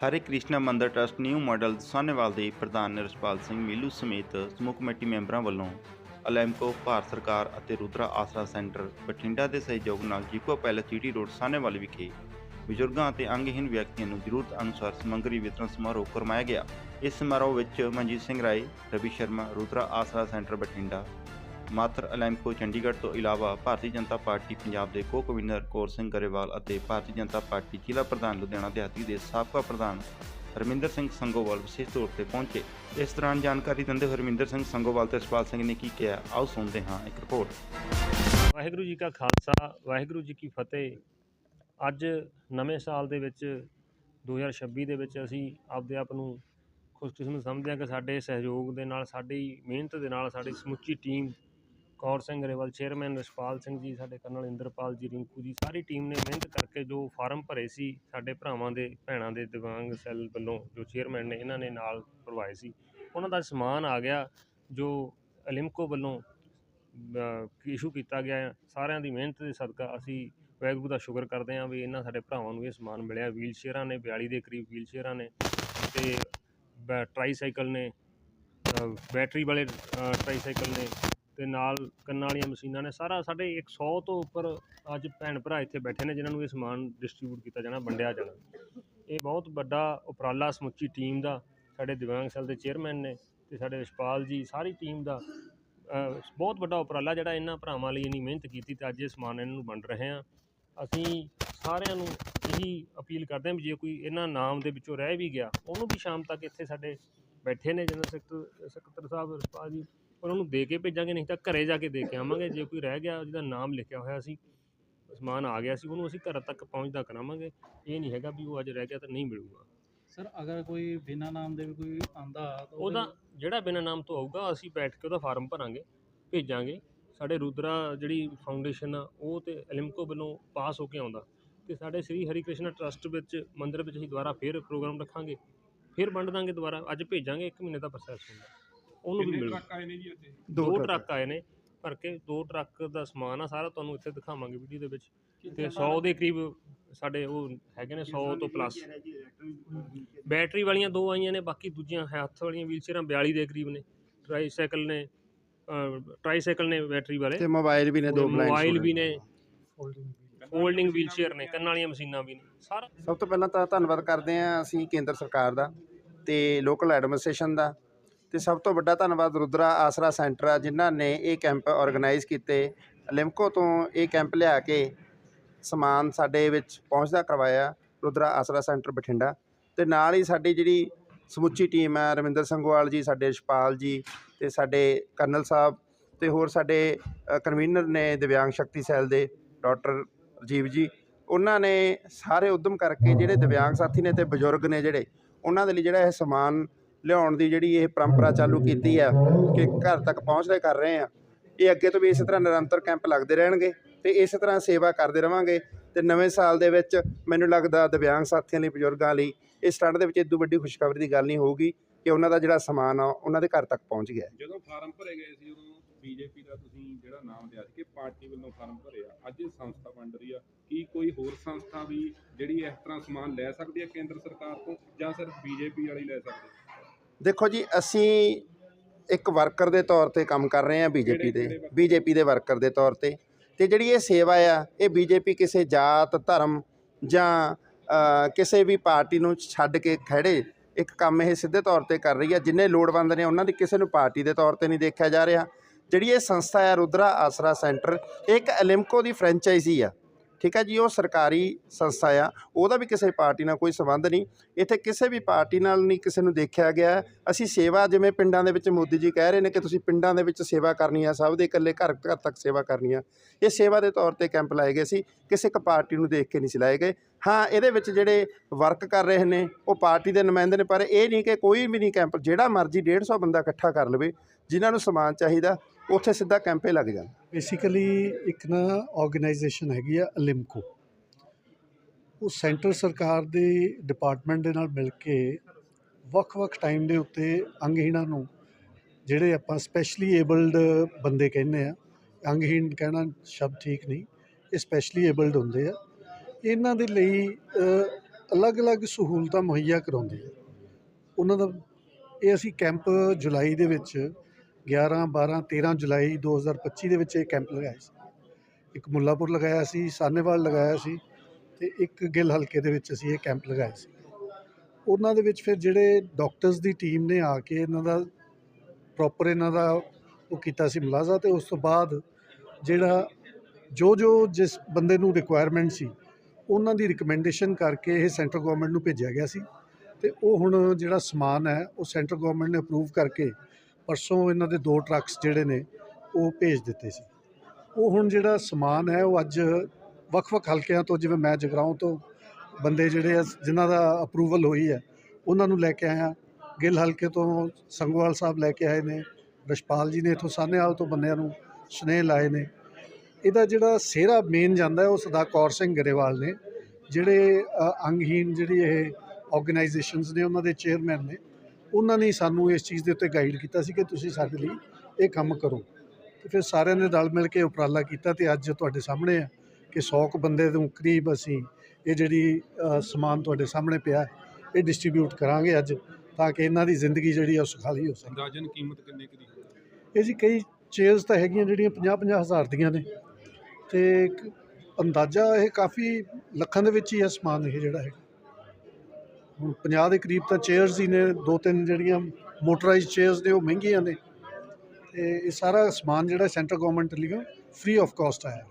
ਹਰੇ ਕ੍ਰਿਸ਼ਨਾ ਮੰਦਰ trust new model Sahnewal ਦੇ ਪ੍ਰਧਾਨ ਨਿਰਸ਼ਪਾਲ ਸਿੰਘ ਮੀਲੂ ਸਮੇਤ ਸਮੂਹ ਕਮੇਟੀ ਮੈਂਬਰਾਂ ਵੱਲੋਂ ਅਲੈਮਕੋ ਭਾਰਤ ਸਰਕਾਰ ਅਤੇ ਰੁਦਰਾ ਆਸਰਾ ਸੈਂਟਰ ਬਠਿੰਡਾ ਦੇ ਸਹਿਯੋਗ ਨਾਲ Jiko palace GT road Sahnewal ਵਿਖੇ ਬਜ਼ੁਰਗਾਂ ਅਤੇ ਅੰਗਹੀਨ ਵਿਅਕਤੀਆਂ ਨੂੰ ਜ਼ਰੂਰਤ ਅਨੁਸਾਰ ਸਮੱਗਰੀ ਵਿਤਰਨ ਸਮਾਰੋਹ ਕਰਵਾਇਆ ਗਿਆ। ਇਸ ਸਮਾਰੋਹ ਵਿੱਚ ਮਨਜੀਤ ਸਿੰਘ ਰਾਏ, ਰਵੀ ਸ਼ਰਮਾ, ਰੁਦਰਾ ਆਸਰਾ ਸੈਂਟਰ ਬਠਿੰਡਾ ਮਾਤਰ ਅਲੈਮਕੋ ਚੰਡੀਗੜ੍ਹ ਤੋਂ ਇਲਾਵਾ ਭਾਰਤੀ ਜਨਤਾ ਪਾਰਟੀ ਪੰਜਾਬ ਦੇ ਕੋ ਕਨਵੀਨਰ ਕੌਰ ਸਿੰਘ ਗਰੇਵਾਲ ਅਤੇ ਭਾਰਤੀ ਜਨਤਾ ਪਾਰਟੀ ਜ਼ਿਲ੍ਹਾ ਪ੍ਰਧਾਨ ਲੁਧਿਆਣਾ ਦਿਹਾਤੀ ਦੇ ਸਾਬਕਾ ਪ੍ਰਧਾਨ ਹਰਮਿੰਦਰ ਸਿੰਘ ਸੰਗੋਵਾਲ ਵਿਸ਼ੇਸ਼ ਤੌਰ ਤੇ ਪਹੁੰਚੇ। ਇਸ ਦੌਰਾਨ ਜਾਣਕਾਰੀ ਦਿੰਦੇ ਹੋਏ ਹਰਮਿੰਦਰ ਸਿੰਘ ਸੰਗੋਵਾਲ ਤੇ ਸਪਾਲ ਸਿੰਘ ਨੇ ਕੀ ਕਿਹਾ, ਆਓ ਸੁਣਦੇ ਹਾਂ ਇੱਕ ਰਿਪੋਰਟ। ਵਾਹਿਗੁਰੂ ਜੀ ਕਾ ਖਾਲਸਾ, ਵਾਹਿਗੁਰੂ ਜੀ ਕੀ ਫਤਿਹ। ਅੱਜ ਨਵੇਂ ਸਾਲ ਦੇ ਵਿੱਚ 2026 ਦੇ ਵਿੱਚ ਅਸੀਂ ਆਪਦੇ ਆਪ ਨੂੰ ਖੁਸ਼ਕਿਸਮਤ ਸਮਝਦੇ ਹਾਂ ਕਿ ਸਾਡੇ ਸਹਿਯੋਗ ਦੇ ਨਾਲ, ਸਾਡੀ ਮਿਹਨਤ ਦੇ ਨਾਲ, ਸਾਡੀ ਸਮੁੱਚੀ ਟੀਮ ਕੌਰ ਸਿੰਘ ਗਰੇਵਾਲ ਚੇਅਰਮੈਨ ਰਸਪਾਲ ਸਿੰਘ ਜੀ ਸਾਡੇ ਕਰਨਲ ਇੰਦਰਪਾਲ ਜੀ ਰਿੰਕੂ ਜੀ ਸਾਰੀ ਟੀਮ ਨੇ ਮਿਹਨਤ ਕਰਕੇ ਜੋ ਫਾਰਮ ਭਰੇ ਸੀ ਸਾਡੇ ਭਰਾਵਾਂ ਦੇ ਭੈਣਾਂ ਦੇ ਦਿਵਾਂਗ ਸੈੱਲ ਵੱਲੋਂ ਜੋ ਚੇਅਰਮੈਨ ਨੇ ਇਹਨਾਂ ਨੇ ਨਾਲ ਭਰਵਾਏ ਸੀ। ਉਹਨਾਂ ਦਾ ਸਮਾਨ ਆ ਗਿਆ ਜੋ ਅਲਿਮਕੋ ਵੱਲੋਂ ਇਸ਼ੂ ਕੀਤਾ ਗਿਆ ਹੈ। ਸਾਰਿਆਂ ਦੀ ਮਿਹਨਤ ਦੇ ਸਦਕਾ ਅਸੀਂ ਵਾਹਿਗੁਰੂ ਦਾ ਸ਼ੁਕਰ ਕਰਦੇ ਹਾਂ ਵੀ ਇਹਨਾਂ ਸਾਡੇ ਭਰਾਵਾਂ ਨੂੰ ਇਹ ਸਮਾਨ ਮਿਲਿਆ। ਵੀਲ ਚੇਅਰਾਂ ਨੇ 42 ਦੇ ਕਰੀਬ ਵੀਲ ਚੇਅਰਾਂ ਨੇ ਤੇ ਬੈ- ਟਰਾਈਸਾਈਕਲ ਨੇ ਬੈਟਰੀ ਵਾਲੇ ਅ, ਟਰਾਈਸਾਈਕਲ ਨੇ। ਤੇ ਨਾਲ ਕੰਨਾਂ ਵਾਲੀਆਂ ਮਸ਼ੀਨਾਂ ਨੇ, ਸਾਰਾ ਸਾਡੇ 100 ਤੋਂ ਉੱਪਰ ਅੱਜ ਭੈਣ ਭਰਾ ਇੱਥੇ ਬੈਠੇ ਨੇ, ਜਿਨ੍ਹਾਂ ਨੂੰ ਇਹ ਸਮਾਨ ਡਿਸਟ੍ਰੀਬਿਊਟ ਕੀਤਾ ਜਾਣਾ, ਵੰਡਿਆ ਜਾਣਾ। ਇਹ ਬਹੁਤ ਵੱਡਾ ਉਪਰਾਲਾ ਸਮੁੱਚੀ ਟੀਮ ਦਾ, ਸਾਡੇ ਦਿਵਾਂਗ ਸੈੱਲ ਦੇ ਚੇਅਰਮੈਨ ਨੇ ਤੇ ਸਾਡੇ ਰਿਸ਼ਪਾਲ ਜੀ, ਸਾਰੀ ਟੀਮ ਦਾ ਬਹੁਤ ਵੱਡਾ ਉਪਰਾਲਾ ਜਿਹੜਾ ਇਹਨਾਂ ਭਰਾਵਾਂ ਲਈ ਇੰਨੀ ਮਿਹਨਤ ਕੀਤੀ ਤੇ ਅੱਜ ਇਹ ਸਮਾਨ ਇਹਨਾਂ ਨੂੰ ਵੰਡ ਰਹੇ ਹਾਂ। ਅਸੀਂ ਸਾਰਿਆਂ ਨੂੰ ਇਹੀ ਅਪੀਲ ਕਰਦੇ ਹਾਂ ਵੀ ਜੇ ਕੋਈ ਇਹਨਾਂ ਨਾਮ ਦੇ ਵਿੱਚੋਂ ਰਹਿ ਵੀ ਗਿਆ, ਉਹਨੂੰ ਵੀ ਸ਼ਾਮ ਤੱਕ ਇੱਥੇ ਸਾਡੇ ਬੈਠੇ ਨੇ, ਜਨਰਲ ਸੈਕਟਰ ਸਕੱਤਰ ਸਾਹਿਬ ਰਿਸ਼ਪਾਲ ਜੀ ਉਹਨਾਂ ਨੂੰ ਦੇ ਕੇ ਭੇਜਾਂਗੇ ਨਹੀਂ ਤਾਂ ਘਰੇ ਜਾ ਕੇ ਦੇ ਕੇ ਆਵਾਂਗੇ। ਜੇ ਕੋਈ ਰਹਿ ਗਿਆ ਜਿਹਦਾ ਨਾਮ ਲਿਖਿਆ ਹੋਇਆ ਸੀ ਸਮਾਨ ਆ ਗਿਆ ਸੀ ਉਹਨੂੰ ਅਸੀਂ ਘਰ ਤੱਕ ਪਹੁੰਚਦਾ ਕਰਾਵਾਂਗੇ। ਇਹ ਨਹੀਂ ਹੈਗਾ ਵੀ ਉਹ ਅੱਜ ਰਹਿ ਗਿਆ ਤਾਂ ਨਹੀਂ ਮਿਲੂਗਾ। ਸਰ ਅਗਰ ਕੋਈ ਬਿਨਾ ਨਾਮ ਦੇ ਵੀ ਕੋਈ ਆਂਦਾ ਤਾਂ ਉਹਦਾ ਜਿਹੜਾ ਬਿਨਾਂ ਨਾਮ ਤੋਂ ਆਊਗਾ ਅਸੀਂ ਬੈਠ ਕੇ ਉਹਦਾ ਫਾਰਮ ਭਰਾਂਗੇ ਭੇਜਾਂਗੇ। ਸਾਡੇ ਰੁਦਰਾ ਜਿਹੜੀ ਫਾਊਂਡੇਸ਼ਨ ਆ ਉਹ ਤੇ ਐਲਿਮਕੋ ਵੱਲੋਂ ਪਾਸ ਹੋ ਕੇ ਆਉਂਦਾ। ਤੇ ਸਾਡੇ ਸ੍ਰੀ ਹਰੀ ਕ੍ਰਿਸ਼ਨ ਟਰਸਟ ਵਿੱਚ ਮੰਦਿਰ ਵਿੱਚ ਅਸੀਂ ਦੁਬਾਰਾ ਫੇਰ ਪ੍ਰੋਗਰਾਮ ਰੱਖਾਂਗੇ। ਫਿਰ ਵੰਡ ਦਾਂਗੇ ਦੁਬਾਰਾ। ਅੱਜ ਭੇਜਾਂਗੇ 1 ਮਹੀਨੇ ਦਾ ਪ੍ਰੋਸੈਸ ਹੁੰਦਾ। ਉਹਨੂੰ ਵੀ ਮਿਲੂ ਆਏ ਨੇ ਜੀ ਇੱਥੇ? ਦੋ ਟਰੱਕ ਆਏ ਨੇ ਭਰ ਕੇ ਦੋ ਟਰੱਕ ਦਾ ਸਮਾਨ ਆ ਸਾਰਾ ਤੁਹਾਨੂੰ ਇੱਥੇ ਦਿਖਾਵਾਂਗੇ ਵੀਡੀਓ ਦੇ ਵਿੱਚ। ਤੇ 100 ਦੇ ਕਰੀਬ ਸਾਡੇ ਉਹ ਹੈਗੇ ਨੇ 100 ਤੋਂ ਪਲੱਸ ਬੈਟਰੀ ਵਾਲੀਆਂ ਦੋ ਆਈਆਂ ਨੇ ਬਾਕੀ ਦੂਜੀਆਂ ਹੱਥ ਵਾਲੀਆਂ ਵੀਲਚੇਅਰਾਂ 42 ਦੇ ਕਰੀਬ ਨੇ। ਟਰਾਈਸਾਈਕਲ ਨੇ ਟਰਾਈਸਾਈਕਲ ਨੇ ਬੈਟਰੀ ਵਾਲੇ। ਤੇ ਮੋਬਾਈਲ ਵੀ ਨੇ ਦੋ ਬਲਾਈਂਡ ਮੋਬਾਈਲ ਵੀ ਨੇ। ਫੋਲਡਿੰਗ ਵੀਲਚੇਅਰ ਨੇ। ਕੰਨਾਂ ਵਾਲੀਆਂ ਮਸ਼ੀਨਾਂ ਵੀ ਨੇ। ਸਾਰਾ ਸਭ ਤੋਂ ਪਹਿਲਾਂ ਤਾਂ ਧੰਨਵਾਦ ਕਰਦੇ ਹਾਂ ਅਸੀਂ ਕੇਂਦਰ ਸਰਕਾਰ ਦਾ ਤੇ ਲੋਕਲ ਐਡਮਿਨਿਸਟ੍ਰੇਸ਼ਨ ਦਾ ਤੇ ਸਭ ਤੋਂ ਵੱਡਾ ਧੰਨਵਾਦ ਰੁਦਰਾ ਆਸਰਾ ਸੈਂਟਰ ਆ, ਜਿਨ੍ਹਾਂ ਨੇ ਇਹ ਕੈਂਪ ਆਰਗੇਨਾਈਜ਼ ਕੀਤੇ। ਲਿਮਕੋ ਤੋਂ ਇਹ ਕੈਂਪ ਲਿਆ ਕੇ ਸਮਾਨ ਸਾਡੇ ਵਿੱਚ ਪਹੁੰਚਦਾ ਕਰਵਾਇਆ ਰੁਦਰਾ ਆਸਰਾ ਸੈਂਟਰ ਬਠਿੰਡਾ। ਤੇ ਨਾਲ ਹੀ ਸਾਡੀ ਜਿਹੜੀ ਸਮੁੱਚੀ ਟੀਮ ਹੈ ਰਵਿੰਦਰ ਸੰਗੋਵਾਲ ਜੀ, ਸਾਡੇ ਯਸ਼ਪਾਲ ਜੀ ਤੇ ਸਾਡੇ ਕਰਨਲ ਸਾਹਿਬ ਤੇ ਹੋਰ ਸਾਡੇ ਕਨਵੀਨਰ ਨੇ ਦਿਵਿਆਂਗ ਸ਼ਕਤੀ ਸੈੱਲ ਦੇ ਡਾਕਟਰ ਰਾਜੀਵ ਜੀ। ਉਹਨਾਂ ਨੇ ਸਾਰੇ ਉਦਮ ਕਰਕੇ ਜਿਹੜੇ ਦਿਵਿਆਂਗ ਸਾਥੀ ਨੇ ਤੇ ਬਜ਼ੁਰਗ ਨੇ ਜਿਹੜੇ, ਉਹਨਾਂ ਦੇ ਲਈ ਜਿਹੜਾ ਇਹ ਸਮਾਨ ਲਿਆਉਣ ਦੀ ਜਿਹੜੀ ਇਹ ਪਰੰਪਰਾ ਚਾਲੂ ਕੀਤੀ ਆ ਕਿ ਘਰ ਤੱਕ ਪਹੁੰਚਦੇ ਕਰ ਰਹੇ ਆ। ਇਹ ਅੱਗੇ ਤੋਂ ਵੀ ਇਸੇ ਤਰ੍ਹਾਂ ਨਿਰੰਤਰ ਕੈਂਪ ਲੱਗਦੇ ਰਹਿਣਗੇ ਤੇ ਇਸੇ ਤਰ੍ਹਾਂ ਸੇਵਾ ਕਰਦੇ ਰਵਾਂਗੇ ਤੇ ਨਵੇਂ ਸਾਲ ਦੇ ਵਿੱਚ ਮੈਨੂੰ ਲੱਗਦਾ ਦਿਵਿਆਂਗ ਸਾਥੀਆਂ ਲਈ, ਬਜ਼ੁਰਗਾਂ ਲਈ ਇਸ ਸਟੰਡ ਦੇ ਵਿੱਚ ਇਦੋਂ ਵੱਡੀ ਖੁਸ਼ਖਬਰੀ ਦੀ ਗੱਲ ਨਹੀਂ ਹੋਊਗੀ ਕਿ ਉਹਨਾਂ ਦਾ ਜਿਹੜਾ ਸਮਾਨ ਆ, ਉਹਨਾਂ ਦੇ ਘਰ ਤੱਕ ਪਹੁੰਚ ਗਿਆ ਜਦੋਂ ਫਾਰਮ ਭਰੇ ਗਏ ਸੀ, ਉਦੋਂ ਬੀਜੇਪੀ ਦਾ ਤੁਸੀਂ ਜਿਹੜਾ ਨਾਮ ਲਿਆ ਸੀ ਕਿ ਪਾਰਟੀ ਵੱਲੋਂ ਫਾਰਮ ਭਰਿਆ, ਅੱਜ ਇਹ ਸੰਸਥਾ ਵੰਡ ਰਹੀ ਆ। ਕੀ ਕੋਈ ਹੋਰ ਸੰਸਥਾ ਵੀ ਜਿਹੜੀ ਇਸ ਤਰ੍ਹਾਂ ਸਮਾਨ ਲੈ ਸਕਦੀ ਹੈ ਕੇਂਦਰ ਸਰਕਾਰ ਤੋਂ ਜਾਂ ਸਿਰਫ ਬੀਜੇਪੀ ਵਾਲੀ ਲੈ ਸਕਦੀ? ਦੇਖੋ ਜੀ ਅਸੀਂ ਇੱਕ ਵਰਕਰ ਦੇ ਤੌਰ ਤੇ ਕੰਮ ਕਰ ਰਹੇ ਹਾਂ ਬੀਜੇਪੀ ਦੇ? ਬੀਜੇਪੀ ਦੇ ਵਰਕਰ ਦੇ ਤੌਰ ਤੇ। ਤੇ ਜਿਹੜੀ ਇਹ ਸੇਵਾ ਆ ਇਹ ਬੀਜੇਪੀ ਕਿਸੇ ਜਾਤ ਧਰਮ ਜਾਂ ਕਿਸੇ ਵੀ ਪਾਰਟੀ ਨੂੰ ਛੱਡ ਕੇ ਖੜੇ ਇੱਕ ਕੰਮ ਇਹ ਸਿੱਧੇ ਤੌਰ ਤੇ ਕਰ ਰਹੀ ਆ ਜਿੰਨੇ ਲੋੜਵੰਦ ਨੇ ਉਹਨਾਂ ਦੀ ਕਿਸੇ ਨੂੰ ਪਾਰਟੀ ਦੇ ਤੌਰ ਤੇ ਨਹੀਂ ਦੇਖਿਆ ਜਾ ਰਿਹਾ। ਜਿਹੜੀ ਇਹ ਸੰਸਥਾ ਹੈ ਰੁਦਰਾ ਆਸਰਾ ਸੈਂਟਰ ਇਹ ਇੱਕ ਐਲਿਮਕੋ ਦੀ ਫਰੈਂਚਾਈਜ਼ੀ ਆ। ਠੀਕ ਹੈ ਜੀ, ਉਹ ਸਰਕਾਰੀ ਸੰਸਥਾ ਆ, ਉਹਦਾ ਵੀ ਕਿਸੇ ਪਾਰਟੀ ਨਾਲ ਕੋਈ ਸੰਬੰਧ ਨਹੀਂ। ਇੱਥੇ ਕਿਸੇ ਵੀ ਪਾਰਟੀ ਨਾਲ ਨਹੀਂ ਕਿਸੇ ਨੂੰ ਦੇਖਿਆ ਗਿਆ। ਅਸੀਂ ਸੇਵਾ ਜਿਵੇਂ ਪਿੰਡਾਂ ਦੇ ਵਿੱਚ ਮੋਦੀ ਜੀ ਕਹਿ ਰਹੇ ਨੇ ਕਿ ਤੁਸੀਂ ਪਿੰਡਾਂ ਦੇ ਵਿੱਚ ਸੇਵਾ ਕਰਨੀ ਆ, ਸਭ ਦੇ ਇਕੱਲੇ ਘਰ ਘਰ ਤੱਕ ਸੇਵਾ ਕਰਨੀ ਆ। ਇਹ ਸੇਵਾ ਦੇ ਤੌਰ ਤੇ ਕੈਂਪ ਲਾਏ ਗਏ ਸੀ, ਕਿਸੇ ਇੱਕ ਪਾਰਟੀ ਨੂੰ ਦੇਖ ਕੇ ਨਹੀਂ ਚਲਾਏ ਗਏ। ਹਾਂ, ਇਹਦੇ ਵਿੱਚ ਜਿਹੜੇ ਵਰਕ ਕਰ ਰਹੇ ਨੇ, ਉਹ ਪਾਰਟੀ ਦੇ ਨੁਮਾਇੰਦੇ ਨੇ, ਪਰ ਇਹ ਨਹੀਂ ਕਿ ਕੋਈ ਵੀ ਨਹੀਂ ਕੈਂਪ, ਜਿਹੜਾ ਮਰਜ਼ੀ 150 ਬੰਦਾ ਇਕੱਠਾ ਕਰ ਲਵੇ। ਜਿਨ੍ਹਾਂ ਨੂੰ ਸਮਾਨ ਚਾਹੀਦਾ, ਉੱਥੇ ਸਿੱਧਾ ਕੈਂਪੇ ਲੱਗ ਜਾਣ ਬੇਸਿਕਲੀ ਇੱਕ ਨਾ ਆਰਗੇਨਾਈਜੇਸ਼ਨ ਹੈਗੀ ਆ ਅਲਿਮਕੋ ਉਹ ਸੈਂਟਰ ਸਰਕਾਰ ਦੇ ਡਿਪਾਰਟਮੈਂਟ ਦੇ ਨਾਲ ਮਿਲ ਕੇ ਵੱਖ-ਵੱਖ ਟਾਈਮ ਦੇ ਉੱਤੇ ਅੰਗਹੀਣਾਂ ਨੂੰ, ਜਿਹੜੇ ਆਪਾਂ ਸਪੈਸ਼ਲੀ ਏਬਲਡ ਬੰਦੇ ਕਹਿੰਦੇ ਆ, ਅੰਗਹੀਣ ਕਹਿਣਾ ਸ਼ਬਦ ਠੀਕ ਨਹੀਂ, ਇਹ ਸਪੈਸ਼ਲੀ ਏਬਲਡ ਹੁੰਦੇ ਆ। ਇਹਨਾਂ ਦੇ ਲਈ ਅਲੱਗ-ਅਲੱਗ ਸਹੂਲਤਾਂ ਮੁਹੱਈਆ ਕਰਾਉਂਦੀ ਹੈ ਉਹਨਾਂ ਦਾ, ਇਹ ਅਸੀਂ ਕੈਂਪ ਜੁਲਾਈ ਦੇ ਵਿੱਚ 11 12 13 ਜੁਲਾਈ 2025 ਦੇ ਵਿੱਚ ਇਹ ਕੈਂਪ ਲਗਾਇਆ ਸੀ। ਇੱਕ ਮੁੱਲਾਪੁਰ ਲਗਾਇਆ ਸੀ ਸਾਨੇਵਾਲ ਲਗਾਇਆ ਸੀ ਤੇ ਇੱਕ ਗਿੱਲ ਹਲਕੇ ਦੇ ਵਿੱਚ ਅਸੀਂ ਇਹ ਕੈਂਪ ਲਗਾਇਆ ਸੀ। ਉਹਨਾਂ ਦੇ ਵਿੱਚ ਫਿਰ ਜਿਹੜੇ ਡਾਕਟਰਸ ਦੀ ਟੀਮ ਨੇ ਆ ਕੇ ਇਹਨਾਂ ਦਾ ਪ੍ਰੋਪਰ ਇਹਨਾਂ ਦਾ ਉਹ ਕੀਤਾ ਸੀ ਮੁਲਾਜ਼ਾ ਤੇ ਉਸ ਤੋਂ ਬਾਅਦ ਜਿਹੜਾ ਜੋ ਜੋ ਜਿਸ ਬੰਦੇ ਨੂੰ ਰਿਕੁਆਇਰਮੈਂਟ ਸੀ, ਉਹਨਾਂ ਦੀ ਰਿਕਮੈਂਡੇਸ਼ਨ ਕਰਕੇ ਇਹ ਸੈਂਟਰ ਗਵਰਨਮੈਂਟ ਨੂੰ ਭੇਜਿਆ ਗਿਆ ਸੀ ਤੇ ਉਹ ਹੁਣ ਜਿਹੜਾ ਸਮਾਨ ਹੈ ਉਹ ਸੈਂਟਰ ਗਵਰਨਮੈਂਟ ਨੇ ਅਪਰੂਵ ਕਰਕੇ ਪਰਸੋਂ ਇਹਨਾਂ ਦੇ ਦੋ ਟਰੱਕਸ ਜਿਹੜੇ ਨੇ ਉਹ ਭੇਜ ਦਿੱਤੇ ਸੀ। ਉਹ ਹੁਣ ਜਿਹੜਾ ਸਮਾਨ ਹੈ ਉਹ ਅੱਜ ਵੱਖ-ਵੱਖ ਹਲਕਿਆਂ ਤੋਂ ਜਿਵੇਂ ਮੈਂ ਜਗਰਾਉਂ ਤੋਂ ਬੰਦੇ ਜਿਹੜੇ ਆ ਜਿਨ੍ਹਾਂ ਦਾ ਅਪਰੂਵਲ ਹੋਈ ਹੈ ਉਹਨਾਂ ਨੂੰ ਲੈ ਕੇ ਆਇਆ ਗਿੱਲ ਹਲਕੇ ਤੋਂ ਸੰਗਵਾਲ ਸਾਹਿਬ ਲੈ ਕੇ ਆਏ ਨੇ ਰਸ਼ਪਾਲ ਜੀ ਨੇ ਇੱਥੋਂ ਸਾਹਨੇਵਾਲ ਤੋਂ ਬੰਦਿਆਂ ਨੂੰ ਸੁਨੇਹੇ ਲਾਏ ਨੇ। ਇਹਦਾ ਜਿਹੜਾ ਸਿਹਰਾ ਮੇਨ ਜਾਂਦਾ ਉਹ ਸਦਾ ਕੌਰ ਸਿੰਘ ਗਰੇਵਾਲ ਨੇ ਜਿਹੜੇ ਅ, ਅੰਗਹੀਨ ਜਿਹੜੀ ਇਹ ਆਰਗੇਨਾਈਜੇਸ਼ਨਸ ਨੇ ਉਹਨਾਂ ਦੇ ਚੇਅਰਮੈਨ ਨੇ। ਉਹਨਾਂ ਨੇ ਸਾਨੂੰ ਇਸ ਚੀਜ਼ ਦੇ ਉੱਤੇ ਗਾਈਡ ਕੀਤਾ ਸੀ ਕਿ ਤੁਸੀਂ ਸਾਡੇ ਲਈ ਇਹ ਕੰਮ ਕਰੋ। ਤੇ ਫਿਰ ਸਾਰਿਆਂ ਨੇ ਰਲ ਮਿਲ ਕੇ ਉਪਰਾਲਾ ਕੀਤਾ ਤੇ ਅੱਜ ਤੁਹਾਡੇ ਸਾਹਮਣੇ ਹੈ ਕਿ 100 ਕੁ ਬੰਦੇ ਤੋਂ ਕਰੀਬ ਅਸੀਂ ਇਹ ਜਿਹੜੀ ਸਮਾਨ ਤੁਹਾਡੇ ਸਾਹਮਣੇ ਪਿਆ ਇਹ ਡਿਸਟ੍ਰੀਬਿਊਟ ਕਰਾਂਗੇ ਅੱਜ ਤਾਂ ਕਿ ਇਹਨਾਂ ਦੀ ਜ਼ਿੰਦਗੀ ਜਿਹੜੀ ਆ ਸੁਖਾਲੀ ਹੋ ਸਕੇ। ਅੰਦਾਜ਼ਨ ਕੀਮਤ ਕਿੰਨੇ ਕੁ ਦੀ? ਇਹ ਜੀ ਕਈ ਚੇਅਰਸ ਤਾਂ ਹੈਗੀਆਂ ਜਿਹੜੀਆਂ 50-50 ਹਜ਼ਾਰ ਦੀਆਂ ਨੇ। ਤੇ ਅੰਦਾਜ਼ਾ ਇਹ ਕਾਫੀ ਲੱਖਾਂ ਦੇ ਵਿੱਚ ਹੀ ਹੈ ਸਮਾਨ ਇਹ ਜਿਹੜਾ ਹੈ 50 ਦੇ ਕਰੀਬ ਤਾਂ ਚੇਅਰਸ ਹੀ ਨੇ, ਦੋ ਤਿੰਨ ਜਿਹੜੀਆਂ ਮੋਟਰਾਈਜ਼ਡ ਚੇਅਰਸ ਨੇ, ਉਹ ਮਹਿੰਗੀਆਂ ਨੇ। ਤੇ ਇਹ ਸਾਰਾ ਸਮਾਨ ਜਿਹੜਾ ਸੈਂਟਰ ਗਵਰਨਮੈਂਟ ਲਈ ਫ੍ਰੀ ਆਫ ਕਾਸਟ ਆਇਆ